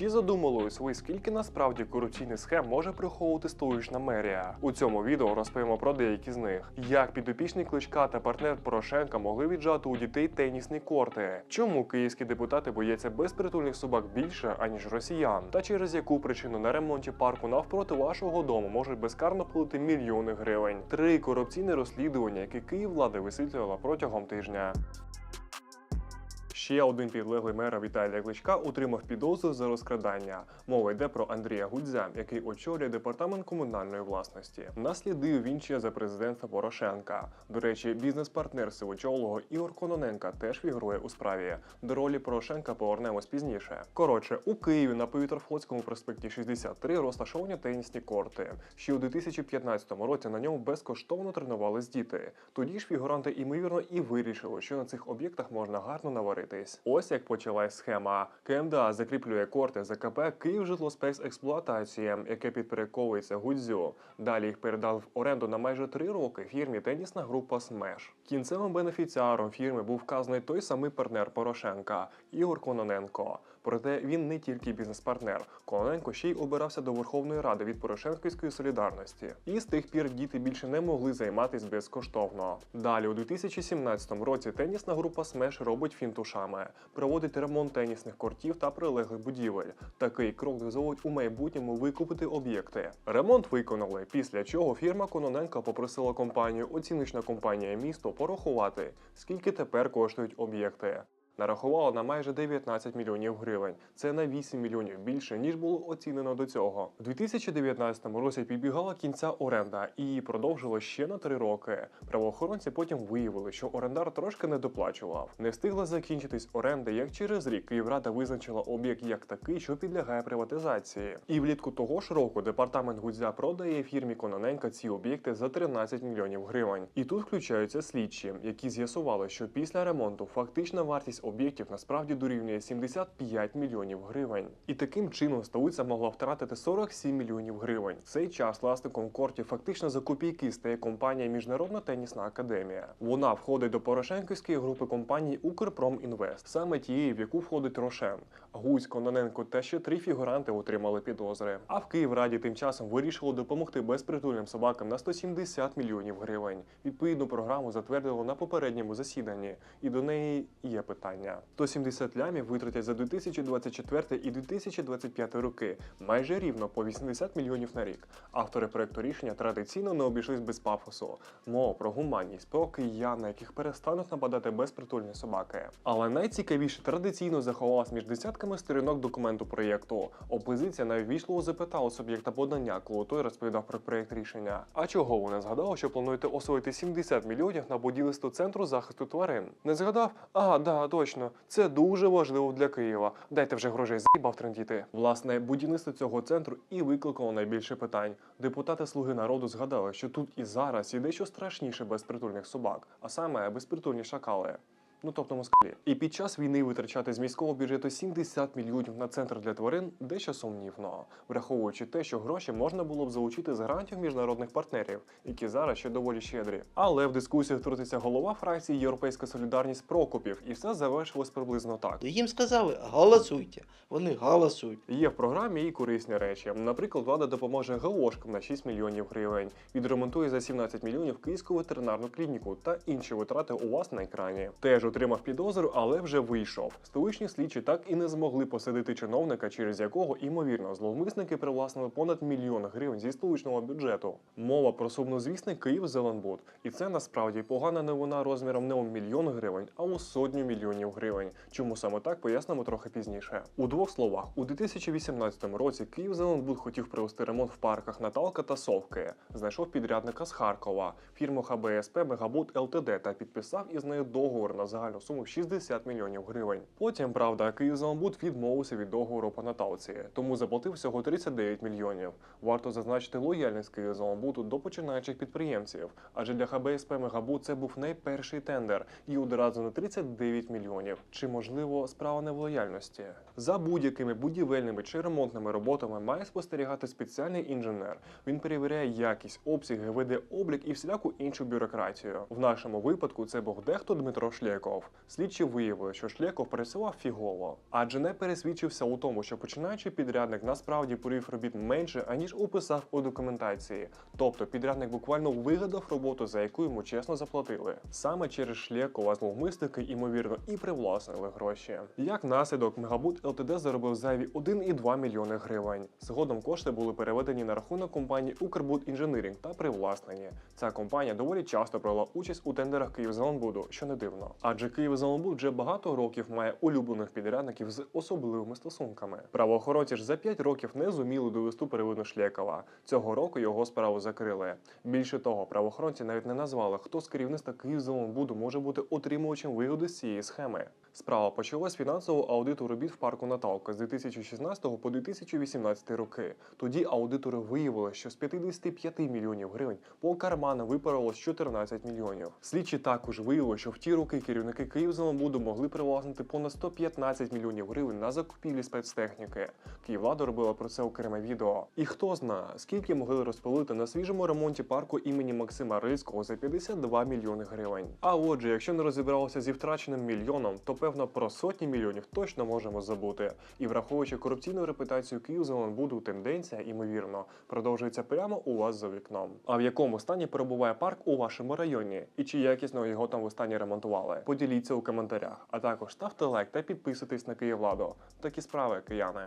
Чи задумувались ви, скільки насправді корупційних схем може приховувати столична мерія? У цьому відео розповімо про деякі з них. Як підопічний кличка та партнер Порошенка могли віджати у дітей тенісні корти? Чому київські депутати бояться безпритульних собак більше, аніж росіян? Та через яку причину на ремонті парку навпроти вашого дому можуть безкарно плити мільйони гривень? Три корупційні розслідування, які Київлада висвітлювала протягом тижня. Ще один підлеглий мера Віталія Кличка отримав підозру за розкрадання. Мова йде про Андрія Гудзя, який очолює департамент комунальної власності. Наслідив він ще за президентства Порошенка. До речі, бізнес-партнер сивочолого Ігор Кононенка теж фігурує у справі. До ролі Порошенка повернемось пізніше. Коротше, у Києві на Повітрофлотському проспекті 63 розташовані тенісні корти. Ще у 2015 році на ньому безкоштовно тренувались діти. Тоді ж фігуранти імовірно і вирішили, що на цих об'єктах можна гарно наваритись. Ось як почалась схема. КМДА закріплює корти за КП «Київжитлоспецексплуатація», яке підпорядковується Гудзю. Далі їх передали в оренду на майже три роки фірмі тенісна група «Смеш». Кінцевим бенефіціаром фірми був вказаний той самий партнер Порошенка Ігор Кононенко. Проте він не тільки бізнес-партнер. Кононенко ще й обирався до Верховної Ради від Порошенківської солідарності. І з тих пір діти більше не могли займатися безкоштовно. Далі, у 2017 році, тенісна група «Смеш» робить фінтушами, проводить ремонт тенісних кортів та прилеглих будівель. Такий крок дозволить у майбутньому викупити об'єкти. Ремонт виконали, після чого фірма Кононенка попросила компанію оціночна компанія місто порахувати, скільки тепер коштують об'єкти. Нарахувала на майже 19 мільйонів гривень. Це на 8 мільйонів більше, ніж було оцінено до цього. У 2019 році підбігала кінця оренда і її продовжили ще на 3 роки. Правоохоронці потім виявили, що орендар трошки не доплачував. Не встигла закінчитись оренда, як через рік Київрада визначила об'єкт як такий, що підлягає приватизації. І влітку того ж року департамент Гудзя продає фірмі Кононенка ці об'єкти за 13 мільйонів гривень. І тут включаються слідчі, які з'ясували, що після ремонту фактична вартість об'єктів насправді дорівнює 75 мільйонів гривень. І таким чином столиця могла втратити 47 мільйонів гривень. В цей час власником кортів фактично за копійки стає компанія Міжнародна тенісна академія. Вона входить до Порошенківської групи компаній Укрпромінвест, саме тієї, в яку входить Рошен. Гусь, Кононенко та ще три фігуранти отримали підозри. А в Київраді тим часом вирішило допомогти безпритульним собакам на 170 мільйонів гривень. Відповідну програму затвердило на попередньому засіданні, і до неї є питання. 170 лямів витратять за 2024 і 2025 роки, майже рівно по 80 мільйонів на рік. Автори проекту рішення традиційно не обійшлись без пафосу. Мова про гуманність, про киян, на яких перестануть нападати безпритульні собаки. Але найцікавіше традиційно заховалась між десятками сторінок документу проєкту. Опозиція навіть запитала суб'єкта подання, коли той розповідав про проєкт рішення. А чого ви не згадали, що плануєте освоїти 70 мільйонів на будівництво центру захисту тварин? Не згадав? А, да, точно. Це дуже важливо для Києва. Дайте вже грошей заїбав трендіти. Власне, будівництво цього центру і викликало найбільше питань. Депутати Слуги народу згадали, що тут і зараз є дещо страшніше безпритульних собак, а саме безпритульні шакали. Ну тобто москалі. І під час війни витрачати з міського бюджету 70 мільйонів на центр для тварин дещо сумнівно, враховуючи те, що гроші можна було б залучити з грантів міжнародних партнерів, які зараз ще доволі щедрі. Але в дискусію втрутився голова фракції Європейська Солідарність Прокопів, і все завершилось приблизно так. Їм сказали, голосуйте. Вони голосують. Є в програмі і корисні речі. Наприклад, влада допоможе ГОшкам на 6 мільйонів гривень, відремонтує за 17 мільйонів київську ветеринарну клініку та інші витрати у вас на екрані. Теж отримав підозру, але вже вийшов. Столичні слідчі так і не змогли посадити чиновника, через якого імовірно зловмисники привласнили понад мільйон гривень зі столичного бюджету. Мова про сумнозвісний Київ Зеленбуд. І це насправді погана новина розміром не у мільйон гривень, а у сотню мільйонів гривень. Чому саме так пояснимо трохи пізніше. У двох словах, у 2018 році Київ Зеленбуд хотів провести ремонт в парках Наталка та Совки. Знайшов підрядника з Харкова, фірму ХБСП Мегабуд ЛТД та підписав із нею договор на загальну суму в 60 мільйонів гривень. Потім, правда, Київ Зеленбуд відмовився від договору по Наталці, тому заплатив всього 39 мільйонів. Варто зазначити лояльність Київ Зеленбуду до починаючих підприємців, адже для ХБСП Мегабуд це був найперший тендер і одразу на 39 мільйонів. Чи можливо справа не в лояльності? За будь-якими будівельними чи ремонтними роботами має спостерігати спеціальний інженер. Він перевіряє якість, обсяги, веде облік і всіляку іншу бюрократію. В нашому випадку це був дехто Дмитро Шлєков. Шлєков. Слідчі виявили, що Шлєков працював фігово, адже не пересвідчився у тому, що починаючи підрядник насправді порів робіт менше, аніж описав у документації. Тобто підрядник буквально вигадав роботу, за яку йому чесно заплатили. Саме через Шлєкова зловмисники, ймовірно, і привласнили гроші. Як наслідок, Мегабут ЛТД заробив зайві 1,2 мільйони гривень. Згодом кошти були переведені на рахунок компанії Укрбуд Інженерінг та привласнені. Ця компанія доволі часто брала участь у тендерах Київзеленбуду, що не дивно. Адже Київзеленбуд вже багато років має улюблених підрядників з особливими стосунками. Правоохоронці ж за 5 років не зуміли довести первину Шлєкова. Цього року його справу закрили. Більше того, правоохоронці навіть не назвали, хто з керівництва Київзеленбуду може бути отримувачем вигоди з цієї схеми. Справа почалась фінансового аудиту робіт в парку Наталка з 2016 по 2018 роки. Тоді аудитори виявили, що з 55 мільйонів гривень по карманам випарилось 14 мільйонів. Слідчі також виявили, що в ті роки керівники Київзеленбуду могли привласнити понад 115 мільйонів гривень на закупівлі спецтехніки. Київлада робила про це окреме відео. І хто знає, скільки могли розпилити на свіжому ремонті парку імені Максима Рильського за 52 мільйони гривень. А отже, якщо не розібралося зі втраченим мільйоном, то певно про сотні мільйонів точно можемо забути. І враховуючи корупційну репутацію Київзеленбуду, тенденція, ймовірно, продовжується прямо у вас за вікном. А в якому стані перебуває парк у вашому районі? І чи якісно його там в стані ремонтували? Поділіться у коментарях. А також ставте лайк та підписуйтесь на Київладу. Такі справи, кияни.